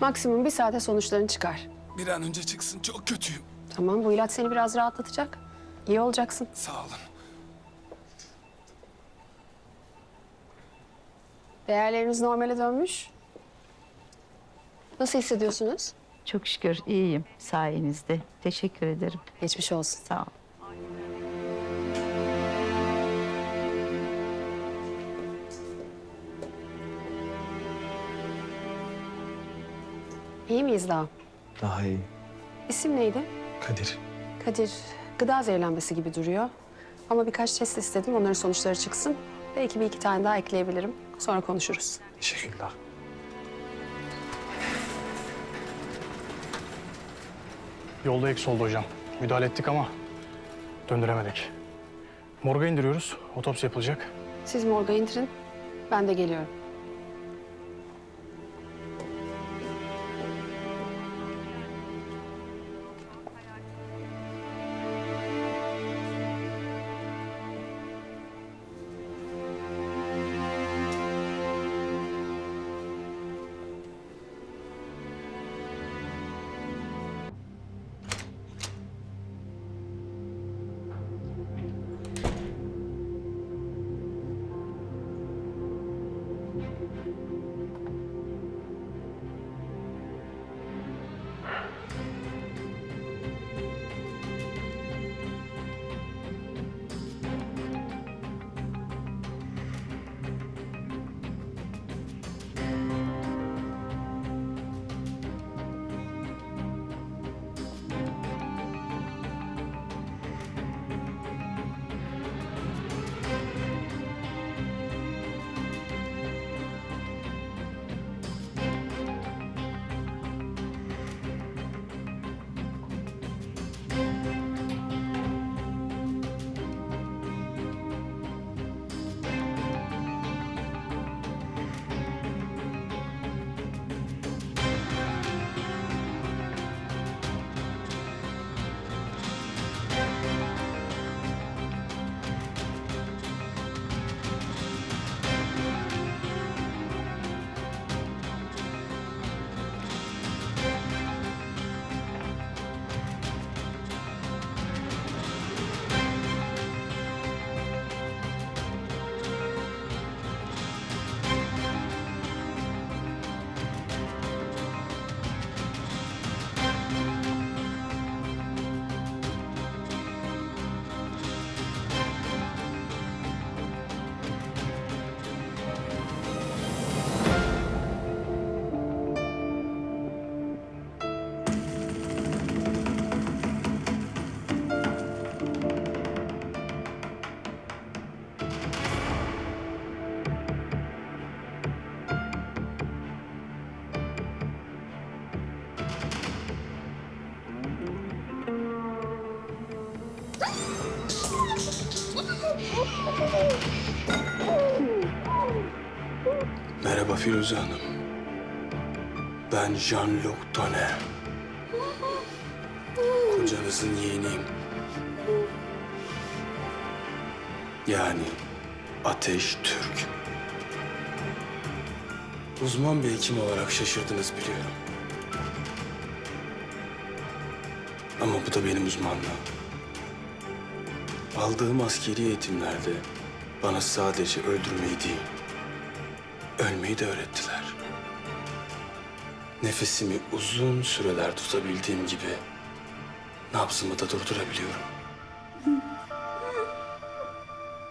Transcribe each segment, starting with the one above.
Maksimum bir saate sonuçların çıkar. Bir an önce çıksın. Çok kötüyüm. Tamam bu ilaç seni biraz rahatlatacak. İyi olacaksın. Sağ olun. Değerleriniz normale dönmüş. Nasıl hissediyorsunuz? Çok şükür iyiyim sayenizde. Teşekkür ederim. Geçmiş olsun. Sağ ol. İyi miyiz daha? Daha iyi. İsim neydi? Kadir. Kadir. Gıda zehirlenmesi gibi duruyor. Ama birkaç test istedim. Onların sonuçları çıksın. Belki bir iki tane daha ekleyebilirim. Sonra konuşuruz. Teşekkürler. Yolda eks oldu hocam. Müdahale ettik ama döndüremedik. Morga indiriyoruz. Otopsi yapılacak. Siz morga indirin. Ben de geliyorum. Merhaba Firuze Hanım. Ben Jean-Luc Tonner. Kocanızın yeğeniyim. Yani Ateş Türk. Uzman bir hekim olarak şaşırdınız biliyorum. Ama bu da benim uzmanlığım. Aldığım askeri eğitimlerde bana sadece öldürmeyi değil, ölmeyi de öğrettiler. Nefesimi uzun süreler tutabildiğim gibi nabzımı da durdurabiliyorum.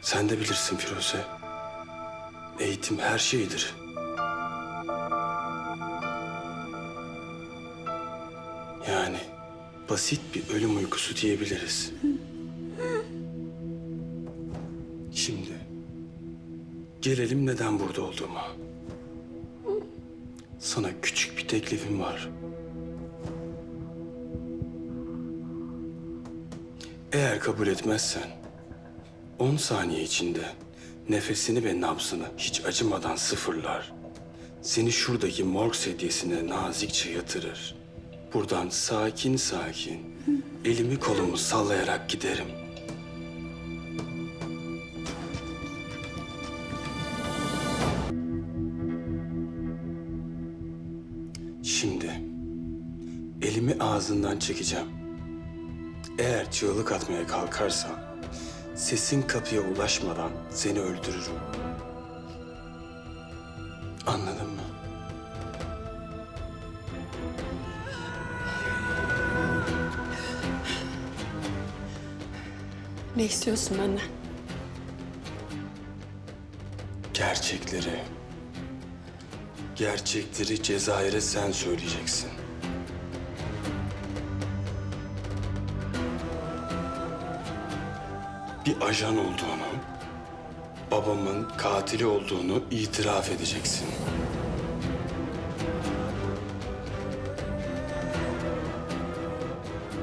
Sen de bilirsin Firuze. Eğitim her şeydir. Yani basit bir ölüm uykusu diyebiliriz. Şimdi gelelim neden burada olduğuma. Sana küçük bir teklifim var. Eğer kabul etmezsen 10 saniye içinde nefesini ve nabzını hiç acımadan sıfırlar. Seni şuradaki morg sedyesine nazikçe yatırır. Buradan sakin sakin elimi kolumu sallayarak giderim. Elimi ağzından çekeceğim. Eğer çığlık atmaya kalkarsan, sesin kapıya ulaşmadan seni öldürürüm. Anladın mı? Ne istiyorsun benden? Gerçekleri. Gerçekleri Cezayir'e sen söyleyeceksin. Bir ajan olduğunu, babamın katili olduğunu itiraf edeceksin.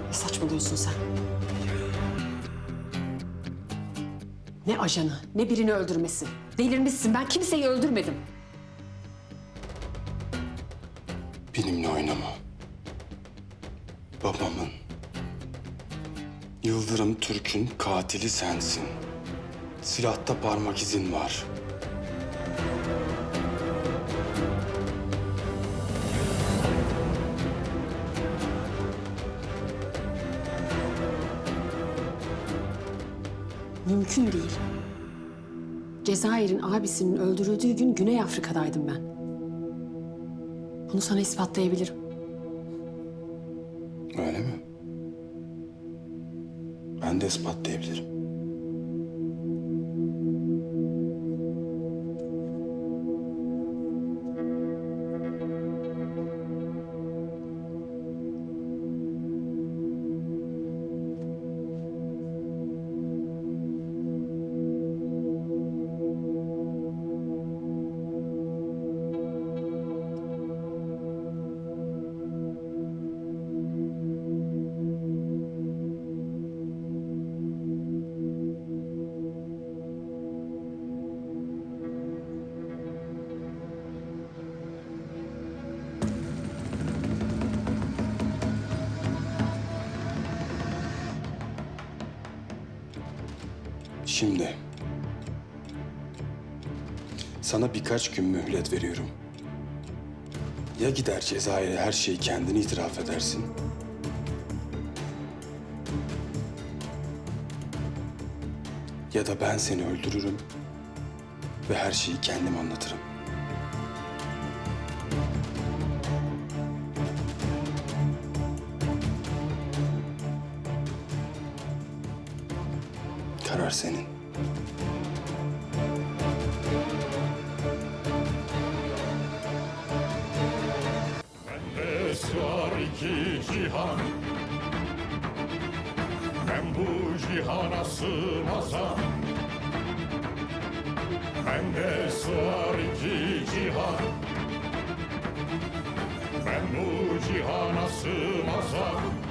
Ne saçmalıyorsun sen? Ne ajanı, ne birini öldürmesi. Delirmişsin. Ben kimseyi öldürmedim. Benimle oynama. Babamın, Yıldırım Türk'ün katili sensin. Silahta parmak izin var. Mümkün değil. Cezayir'in abisinin öldürüldüğü gün Güney Afrika'daydım ben. Bunu sana ispatlayabilirim. Öyle mi? Ben de ispatlayabilirim. Şimdi sana birkaç gün mühlet veriyorum. Ya gider Cezayir'e her şeyi kendin itiraf edersin. Ya da ben seni öldürürüm ve her şeyi kendim anlatırım. Karar senin. Bende sığar iki cihan. Ben bu cihana sığmazam. Bende sığar iki cihan. Ben bu cihana sığmazam